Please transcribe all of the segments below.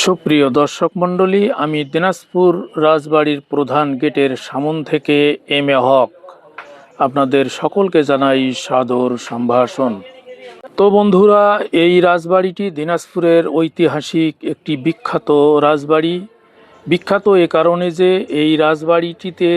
সুপ্রিয় দর্শক মণ্ডলী, আমি দিনাজপুর রাজবাড়ির প্রধান গেটের সামন থেকে এম এ হক। আপনাদের সকলকে জানাই সাদর সম্ভাষণ। তো বন্ধুরা, এই রাজবাড়িটি দিনাজপুরের ঐতিহাসিক একটি বিখ্যাত রাজবাড়ি। বিখ্যাত এ কারণে যে এই রাজবাড়িটিতে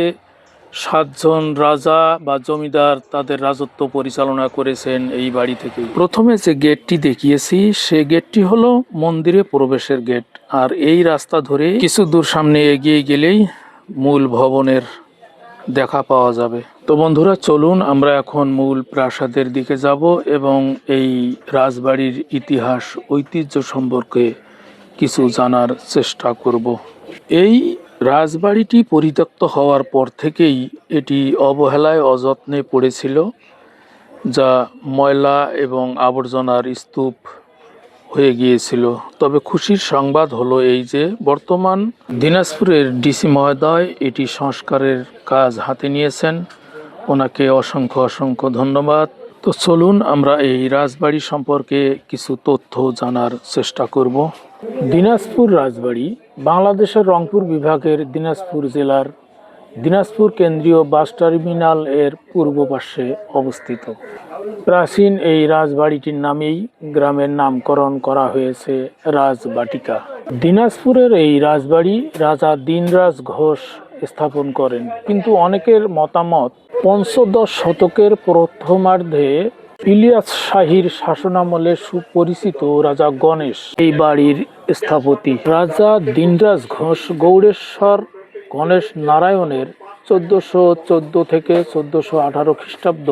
সাতজন রাজা বা জমিদার তাদের রাজত্ব পরিচালনা করেছেন এই বাড়ি থেকে প্রথমে যে গেটটি দেখিয়েছি, সে গেটটি হলো মন্দিরে প্রবেশের গেট। আর এই রাস্তা ধরে কিছু দূর সামনে এগিয়ে গেলেই মূল ভবনের দেখা পাওয়া যাবে। তো বন্ধুরা, চলুন আমরা এখন মূল প্রাসাদের দিকে যাব এবং এই রাজবাড়ির ইতিহাস, ঐতিহ্য সম্পর্কে কিছু জানার চেষ্টা করব। এই রাজবাড়িটি পরিত্যক্ত হওয়ার পর থেকেই এটি অবহেলায় অযত্নে পড়েছিল, যা ময়লা এবং আবর্জনার স্তূপ হয়ে গিয়েছিল। তবে খুশির সংবাদ হলো এই যে, বর্তমান দিনাজপুরের ডিসি মহোদয় এটি সংস্কারের কাজ হাতে নিয়েছেন। ওনাকে অসংখ্য অসংখ্য ধন্যবাদ। তো চলুন আমরা এই রাজবাড়ি সম্পর্কে কিছু তথ্য জানার চেষ্টা করব। দিনাজপুর রাজবাড়ি, বাংলাদেশের রংপুর বিভাগের দিনাজপুর জেলার দিনাজপুর কেন্দ্রীয় বাস টার্মিনাল এর পূর্ব পাশে অবস্থিত। প্রাচীন এই রাজবাড়িটির নামেই গ্রামের নামকরণ করা হয়েছে রাজবাটিকা। দিনাজপুরের এই রাজবাড়ি রাজা দিনরাজ ঘোষ স্থাপন করেন। কিন্তু অনেকের মতামত পঞ্চদশ শতকের প্রথমার্ধে ইলিয়াস শাহীর শাসনামলে সুপরিচিত রাজা গণেশ। এই বাড়ির স্থপতি রাজা দিনরাজ ঘোষ গৌড়েশ্বর গণেশ নারায়ণের চোদ্দশো চোদ্দ থেকে চোদ্দশো আঠারো খ্রিস্টাব্দ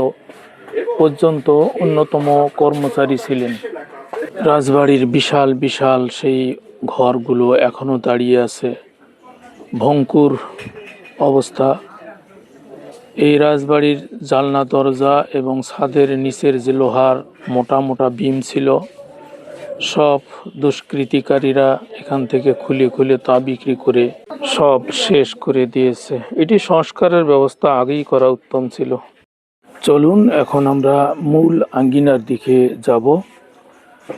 পর্যন্ত অন্যতম কর্মচারী ছিলেন। রাজবাড়ির বিশাল বিশাল সেই ঘরগুলো এখনও দাঁড়িয়ে আছে। ভঙ্কুর অবস্থা এই রাজবাড়ির জালনা দরজা এবং ছাদের নিচের যে লোহার মোটা মোটা বিম ছিল, সব দুষ্কৃতিকারীরা এখান থেকে খুলে খুলে তা বিক্রি করে সব শেষ করে দিয়েছে। এটি সংস্কারের ব্যবস্থা আগেই করা উত্তম ছিল। চলুন এখন আমরা মূল আঙ্গিনার দিকে যাব।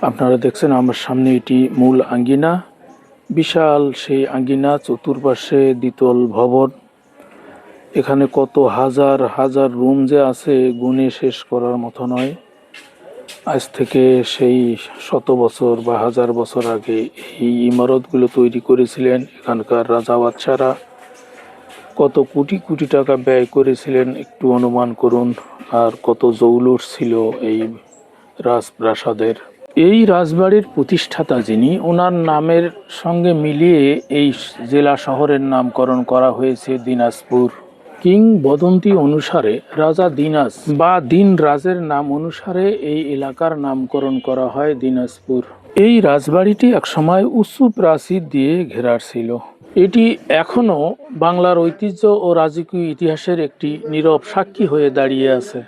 আপনারা দেখছেন আমার সামনে এটি মূল আঙ্গিনা। বিশাল সেই আঙ্গিনা, চতুর্পাশে দ্বিতল ভবন। এখানে কত হাজার হাজার রুম যে আছে, গুণে শেষ করার মতো নয়। আজ থেকে সেই শত বছর বা হাজার বছর আগে এই ইমারতগুলো তৈরি করেছিলেন এখানকার রাজা বাচ্চারা কত কোটি কোটি টাকা ব্যয় করেছিলেন, একটু অনুমান করুন, আর কত জৌলুস ছিল এই রাজপ্রাসাদের। এই রাজবাড়ির প্রতিষ্ঠাতা যিনি, ওনার নামের সঙ্গে মিলিয়ে এই জেলা শহরের নামকরণ করা হয়েছে দিনাজপুর। কিংবদন্তি অনুসারে রাজা দিনাজ বা দিন রাজের নাম অনুসারে এই এলাকার নামকরণ করা হয় দিনাজপুর। এই রাজবাড়িটি একসময় উঁচু প্রাচীর দিয়ে ঘেরার ছিল। এটি এখনও বাংলার ঐতিহ্য ও রাজকীয় ইতিহাসের একটি নীরব সাক্ষী হয়ে দাঁড়িয়ে আছে।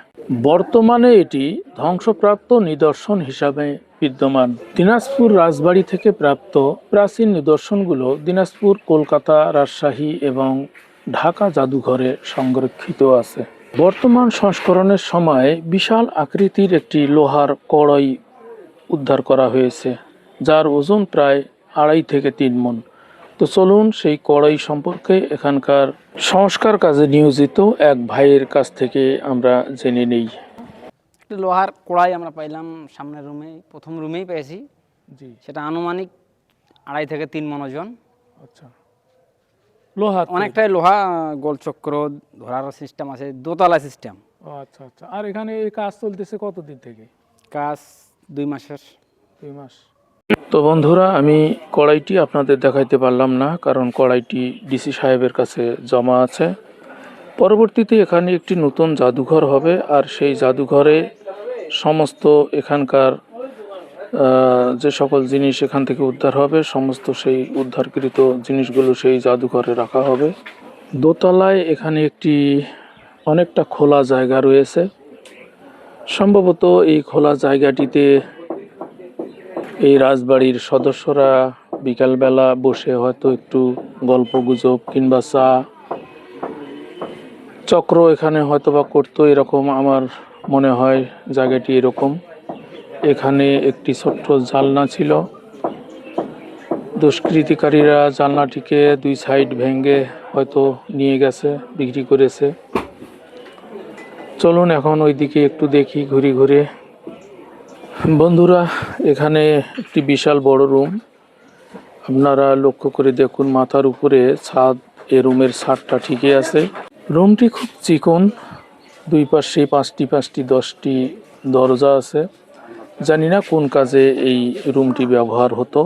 বর্তমানে এটি ধ্বংসপ্রাপ্ত নিদর্শন হিসাবে বিদ্যমান। দিনাজপুর রাজবাড়ি থেকে প্রাপ্ত প্রাচীন নিদর্শনগুলো দিনাজপুর, কলকাতা, রাজশাহী এবং ঢাকা জাদুঘরে সংরক্ষিত আছে। বর্তমান সংস্করণের সময় বিশাল আকৃতির একটি লোহার কড়াই উদ্ধার করা হয়েছে যার ওজন প্রায় আড়াই থেকে তিন মন তো চলুন সেই কড়াই সম্পর্কে এখানকার সংস্কার কাজে নিয়োজিত এক ভাইয়ের কাছ থেকে আমরা জেনে নেই। একটি লোহার কড়াই আমরা পাইলাম সামনের রুমে প্রথম রুমেই পেয়েছি। জি। সেটা আনুমানিক আড়াই থেকে তিন মন ওজন। আচ্ছা। লোহা অনেকটাই লোহা গোলচক্র ধরার সিস্টেম আছে দোতলা সিস্টেম আচ্ছা আচ্ছা। আর এখানে এই কাজ চলতেছে কতদিন থেকে? কাজ দুই মাসের। দুই মাস। তো বন্ধুরা আমি কড়াইটি আপনাদের দেখাইতে পারলাম না কারণ কড়াইটি ডিসি সাহেবের কাছে জমা আছে। পরবর্তীতে এখানে একটি নতুন জাদুঘর হবে আর সেই জাদুঘরে সমস্ত এখানকার যে সকল জিনিস এখান থেকে উদ্ধার হবে, সমস্ত সেই উদ্ধারকৃত জিনিসগুলো সেই জাদুঘরে রাখা হবে। দোতলায় এখানে একটি অনেকটা খোলা জায়গা রয়েছে। সম্ভবত এই খোলা জায়গাটিতে এই রাজবাড়ির সদস্যরা বিকালবেলা বসে হয়তো একটু গল্প গুজব কিংবা চা চক্র এখানে হয়তো বা করতো, এরকম আমার মনে হয় জায়গাটি এরকম। এখানে একটি ছোট্ট জালনা ছিল। দুষ্কৃতিকারীরা জানলাটিকে দুই সাইড ভেঙে হয়তো নিয়ে গেছে, বিক্রি করেছে। চলুন এখন ওইদিকে একটু দেখি ঘুরে ঘুরে। বন্ধুরা, এখানে একটি বিশাল বড় রুম। আপনারা লক্ষ্য করে দেখুন, মাথার উপরে ছাদ, এ রুমের ছাদটা ঠিকই আছে। রুমটি খুব চিকন, দুই পাশে পাঁচটি পাঁচটি দশটি দরজা আছে। জানি না কোন কাজে এই রুমটি ব্যবহার হতো।